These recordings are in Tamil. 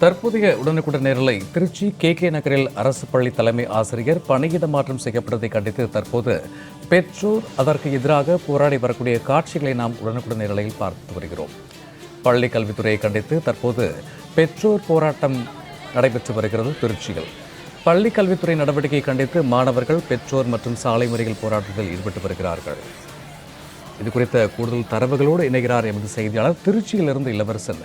தற்போதைய உடனுக்குடன் நேரலை திருச்சி கே கே நகரில் அரசு பள்ளி தலைமை ஆசிரியர் பணியிட மாற்றம் செய்யப்பட்டதை கண்டித்து தற்போது பெற்றோர் அதற்கு எதிராக போராடி வரக்கூடிய காட்சிகளை நாம் உடனுக்குடன் நேரலையில் பார்த்து வருகிறோம். பள்ளி கல்வித்துறையை கண்டித்து தற்போது பெற்றோர் போராட்டம் நடைபெற்று வருகிறது திருச்சியில். பள்ளி கல்வித்துறை நடவடிக்கையை கண்டித்து மாணவர்கள் பெற்றோர் மற்றும் சாலை முறைகள் போராட்டத்தில் ஈடுபட்டு வருகிறார்கள். இது குறித்த கூடுதல் தரவுகளோடு இணைகிறார் எமது செய்தியாளர். திருச்சியிலிருந்து இளவரசன்.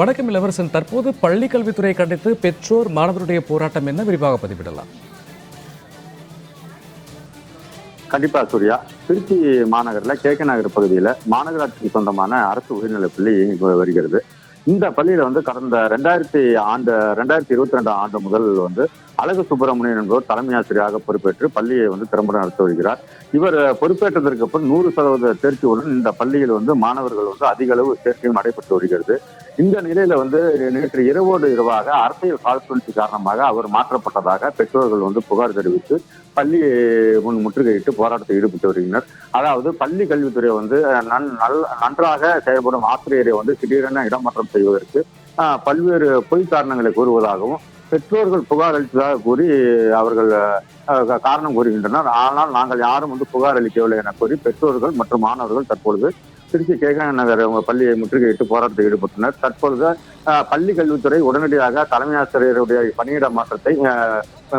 வணக்கம் இளவரசன். தற்போது பள்ளி கல்வித்துறையை கண்டித்து பெற்றோர் மாணவருடைய போராட்டம் என்ன? விரிவாக பதிவிடலாம். கண்டிப்பா சூர்யா. திருச்சி மாநகரில் கே கே நகர் பகுதியில் மாநகராட்சிக்கு சொந்தமான அரசு உயர்நிலைப் பள்ளி வருகிறது. இந்த பள்ளியில வந்து கடந்த ரெண்டாயிரத்தி ஆண்டு ரெண்டாயிரத்தி இருபத்தி ரெண்டாம் ஆண்டு முதல் வந்து அழகு சுப்பிரமணியன் என்பவர் தலைமை ஆசிரியராக பொறுப்பேற்று பள்ளியை வந்து திறம்பட நடத்தி வருகிறார். இவர் பொறுப்பேற்றதற்கு அப்புறம் நூறு சதவீத தேர்ச்சியுடன் இந்த பள்ளியில் வந்து மாணவர்கள் வந்து அதிக அளவு சேர்க்கையும் நடைபெற்று வருகிறது. இந்த நிலையில வந்து நேற்று இரவோடு இரவாக அரசியல் காழ்ப்புணர்ச்சி காரணமாக அவர் மாற்றப்பட்டதாக பெற்றோர்கள் வந்து புகார் தெரிவித்து பள்ளியை முன் முற்றுகையிட்டு போராட்டத்தில் ஈடுபட்டு வருகின்றனர். அதாவது பள்ளி கல்வித்துறை வந்து நன் நல் நன்றாக செயல்படும் ஆசிரியரை வந்து திடீரென இடமாற்றம் செய்வதற்கு பல்வேறு பொய் காரணங்களை கூறுவதாகவும் பெற்றோர்கள் புகார் அளித்ததாக கூறி அவர்கள் காரணம் கூறுகின்றனர். ஆனால் நாங்கள் யாரும் வந்து புகார் அளிக்கவில்லை என கூறி பெற்றோர்கள் மற்றும் மாணவர்கள் தற்பொழுது திருச்சி கேகா நகர் பள்ளியை முற்றுகையிட்டு போராட்டத்தில் ஈடுபட்டனர். தற்பொழுது பள்ளி கல்வித்துறை உடனடியாக தலைமை ஆசிரியருடைய பணியிட மாற்றத்தை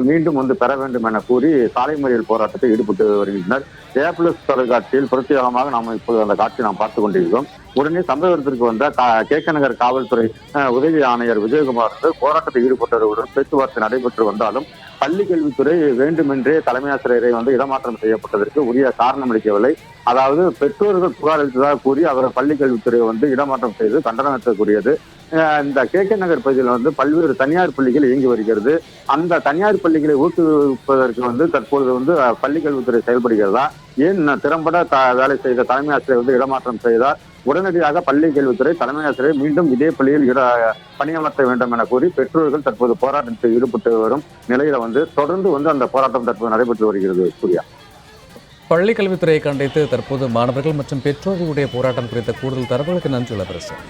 மீண்டும் வந்து பெற வேண்டும் என கூறி சாலை மறியல் போராட்டத்தில் ஈடுபட்டு வருகின்றனர். ஜெயபிளஸ் தொலைக்காட்சியில் பிரத்யேகமாக நாம் இப்போது அந்த காட்சி நாம் பார்த்துக் கொண்டிருக்கிறோம். உடனே சம்பவத்திற்கு வந்த கேக்க நகர் காவல்துறை உதவி ஆணையர் விஜயகுமார் வந்து போராட்டத்தில் ஈடுபட்டவர்களுடன் பேச்சுவார்த்தை நடைபெற்று வந்தாலும் பள்ளி கல்வித்துறை வேண்டுமென்றே தலைமை ஆசிரியரை வந்து இடமாற்றம் செய்யப்பட்டதற்கு உரிய காரணம் அளிக்கவில்லை. அதாவது பெற்றோர்கள் புகார் அளித்ததாக கூறி அவரை பள்ளி கல்வித்துறை வந்து இடமாற்றம் செய்து கண்டனத்திற்குரியது இந்த கே கே நகர் பகுதியில் வந்து பல்வேறு தனியார் பள்ளிகள் இயங்கி வருகிறது. அந்த தனியார் பள்ளிகளை ஊக்குவிப்பதற்கு வந்து தற்பொழுது வந்து பள்ளி கல்வித்துறை செயல்படுகிறதா? ஏன் திறம்பட த வேலை செய்த தலைமை ஆசிரியர் வந்து இடமாற்றம் செய்தார்? உடனடியாக பள்ளி கல்வித்துறை தலைமை ஆசிரியர் மீண்டும் இதே பள்ளியில் இட பணியமர்த்த வேண்டும் என கூறி பெற்றோர்கள் தற்போது போராட்டத்தில் ஈடுபட்டு வரும் நிலையில வந்து தொடர்ந்து வந்து அந்த போராட்டம் தற்போது நடைபெற்று வருகிறது சூர்யா. பள்ளி கல்வித்துறையை கண்டித்து தற்போது மாணவர்கள் மற்றும் பெற்றோர்களுடைய போராட்டம் குறித்த கூடுதல் தரவுகளுக்கு நன்றி இளவரசன்